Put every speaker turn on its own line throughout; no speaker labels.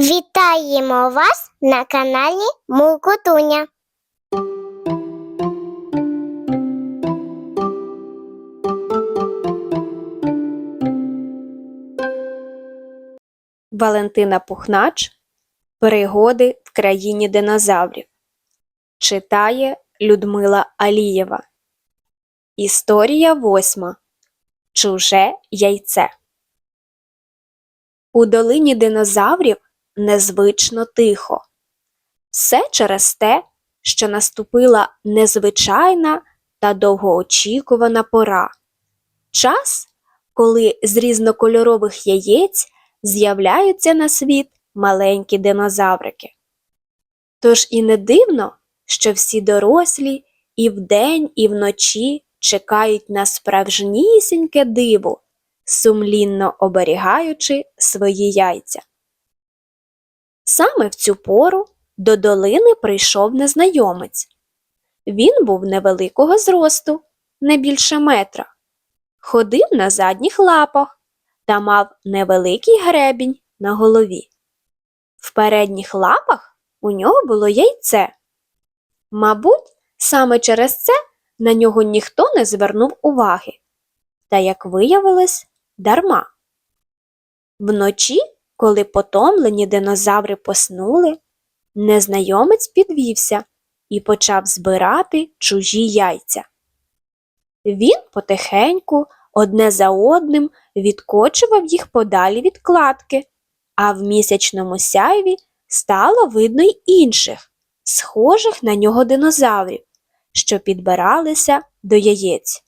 Вітаємо вас на каналі Мулкотуня.
Валентина Пухнач Пригоди в країні динозаврів. Читає Людмила Алієва. Історія восьма. Чуже яйце. У долині динозаврів незвично тихо. Все через те, що наступила незвичайна та довгоочікувана пора. Час, коли з різнокольорових яєць з'являються на світ маленькі динозаврики. Тож і не дивно, що всі дорослі і вдень, і вночі чекають на справжнісіньке диво, сумлінно оберігаючи свої яйця. Саме в цю пору до долини прийшов незнайомець. Він був невеликого зросту, не більше метра, ходив на задніх лапах та мав невеликий гребінь на голові. В передніх лапах у нього було яйце. Мабуть, саме через це на нього ніхто не звернув уваги. Та, як виявилось, дарма. Вночі, коли потомлені динозаври поснули, незнайомець підвівся і почав збирати чужі яйця. Він потихеньку, одне за одним, відкочував їх подалі від кладки, а в місячному сяйві стало видно й інших, схожих на нього динозаврів, що підбиралися до яєць.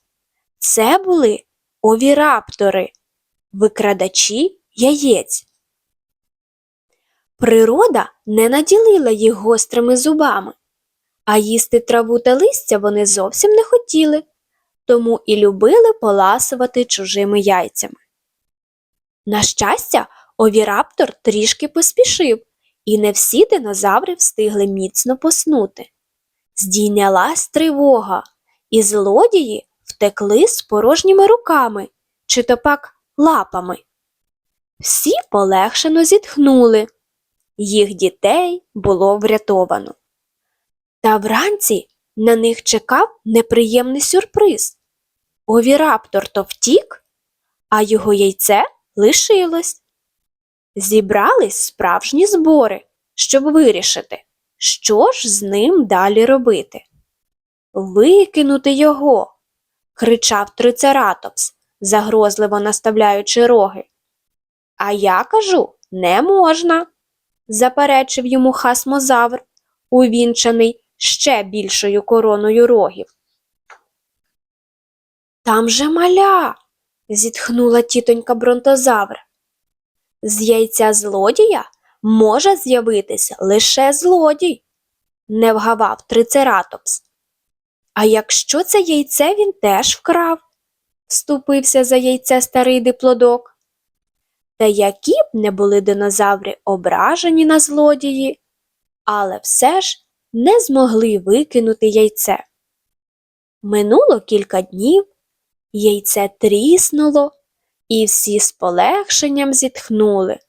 Це були овіраптори, викрадачі яєць. Природа не наділила їх гострими зубами, а їсти траву та листя вони зовсім не хотіли, тому і любили поласувати чужими яйцями. На щастя, овіраптор трішки поспішив, і не всі динозаври встигли міцно поснути. Здійнялась тривога, і злодії втекли з порожніми руками чи то пак лапами. Всі полегшено зітхнули. Їх дітей було врятовано. Та вранці на них чекав неприємний сюрприз. Овіраптор то втік, а його яйце лишилось. Зібрались справжні збори, щоб вирішити, що ж з ним далі робити. Викинути його, кричав трицератопс, загрозливо наставляючи роги. А я кажу, не можна, заперечив йому хасмозавр, увінчаний ще більшою короною рогів. Там же маля, зітхнула тітонька бронтозавр. З яйця злодія може з'явитися лише злодій, не вгавав трицератопс. А якщо це яйце він теж вкрав, вступився за яйце старий диплодок. Та які б не були динозаври ображені на злодії, але все ж не змогли викинути яйце. Минуло кілька днів, яйце тріснуло, і всі з полегшенням зітхнули.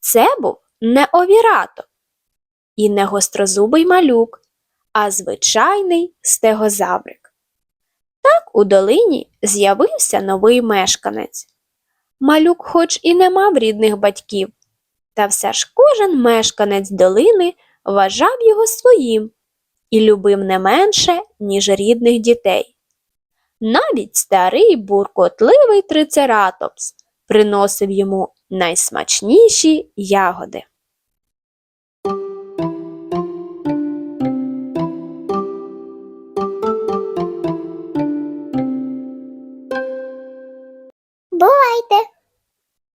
Це був не овірато і не гострозубий малюк, а звичайний стегозаврик. Так у долині з'явився новий мешканець. Малюк, хоч і не мав рідних батьків, та все ж кожен мешканець долини вважав його своїм і любив не менше, ніж рідних дітей. Навіть старий буркотливий трицератопс приносив йому найсмачніші ягоди.